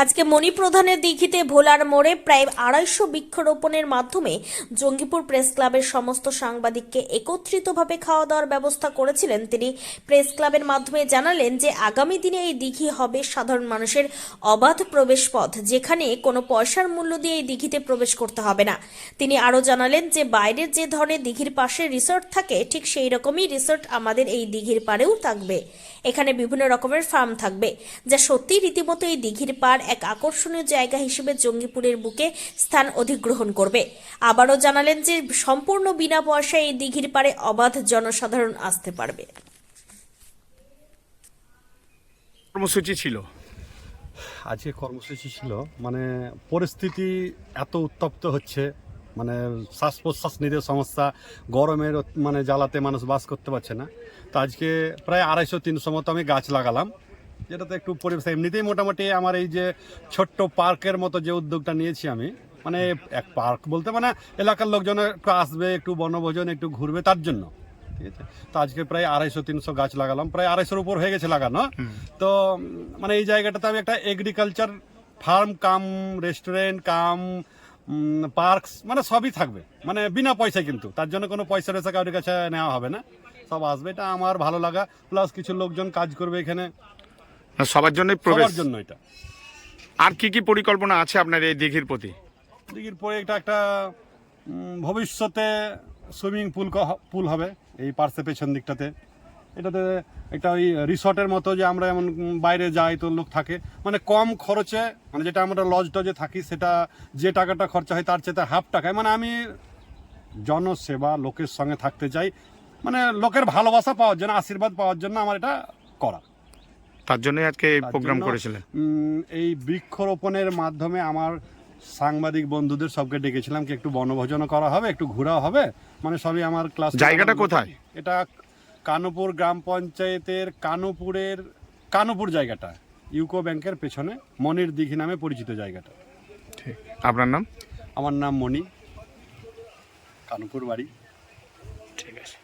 আজকে মণিপ্রধানের দিঘিতে ভোলার মোড়ে প্রায় আড়াইশো বৃক্ষরোপণের মাধ্যমে জঙ্গিপুর প্রেস ক্লাবের সমস্ত সাংবাদিককে একত্রিতভাবে খাওয়া দাওয়ার ব্যবস্থা করেছিলেন তিনি। প্রেস ক্লাবের মাধ্যমে জানালেন যে, আগামী দিনে এই দিঘি হবে সাধারণ মানুষের অবাধ প্রবেশ পথ যেখানে কোনো পয়সার মূল্য দিয়ে এই দিঘিতে প্রবেশ করতে হবে না। তিনি আরও জানালেন যে, বাইরের যে ধরনের দিঘির পাশে রিসোর্ট থাকে, ঠিক সেই রকমই রিসোর্ট আমাদের এই দিঘির পাড়েও থাকবে। এখানে বিভিন্ন রকমের ফার্ম থাকবে, যা সত্যি রীতিমতো এই দিঘির পাড় এক আকর্ষণীয় জায়গা হিসেবে জঙ্গিপুরের বুকে স্থান অধিগ্রহণ করবে। আবারও জানালেন যে সম্পূর্ণ বিনা পয়সায় এই দিঘির পাড়ে অবাধ জনসাধারণ আসতে পারবে। কর্মসূচি ছিল। আজকে কর্মসূচি ছিল। মানে পরিস্থিতি এত উত্তপ্ত হচ্ছে। মানে শ্বাস প্রশ্বাস নিতে সমস্যা গরমের মানে জ্বালাতে মানুষ বাস করতে পারছে না। তো আজকে প্রায় আড়াইশো তিনশো মতো আমি গাছ লাগালাম। যেটাতে একটু পরিবেশ এমনিতেই মোটামুটি আমার এই যে ছোট্ট পার্কের মতো যে উদ্যোগটা নিয়েছি আমি মানে এক পার্ক বলতে মানে এলাকার লোকজন একটু আসবে একটু বনভোজন একটু ঘুরবে তার জন্য ঠিক আছে? তো আজকে প্রায় আড়াইশো তিনশো গাছ লাগালাম প্রায় আড়াইশোর উপর হয়ে গেছে লাগানো। তো মানে এই জায়গাটাতে আমি একটা agriculture farm cum restaurant cum parks মানে সবই থাকবে। মানে বিনা পয়সায় কিন্তু তার জন্য কোনো পয়সা টয়সা কারোর কাছে নেওয়া হবে না। সব আসবে এটা আমার ভালো লাগা। প্লাস কিছু লোকজন কাজ করবে এখানে। সবার জন্যই প্রবেশ। সবার জন্য এটা। আর কি কি পরিকল্পনা আছে আপনার এই দিঘির প্রতি? দিঘির পরে এটা একটা উম, ভবিষ্যতে সুইমিং পুল পুল হবে এই পার্শ্বে পেছন দিকটাতে। এটাতে একটা ওই রিসর্টের মতো যে আমরা এমন উম, বাইরে যাই তো লোক থাকে। মানে কম খরচে মানে যেটা আমরা লজ টজে থাকি সেটা যে টাকাটা খরচা হয় তার চেয়ে হাফ টাকায়। মানে আমি জনসেবা লোকের সঙ্গে থাকতে চাই। মানে লোকের ভালোবাসা পাওয়ার জন্য আশীর্বাদ পাওয়ার জন্য আমার এটা করা। তার জন্যই আজকে এই প্রোগ্রাম করেছিলেন। এই বৃক্ষরোপণের মাধ্যমে আমার সাংবাদিক বন্ধুদের সবকে ডেকেছিলাম কি একটু বনভোজনও করা হবে একটু ঘোরাও হবে। মানে সবই আমার ক্লাস জায়গাটা কোথায়? এটা কানুপুর গ্রাম পঞ্চায়েতের কানুপুরের কানুপুর জায়গাটা ইউকো ব্যাংকের পেছনে মনির দিঘি নামে পরিচিত জায়গাটা। ঠিক। আপনার নাম? আমার নাম মণি কানুপুর বাড়ি। ঠিক আছে।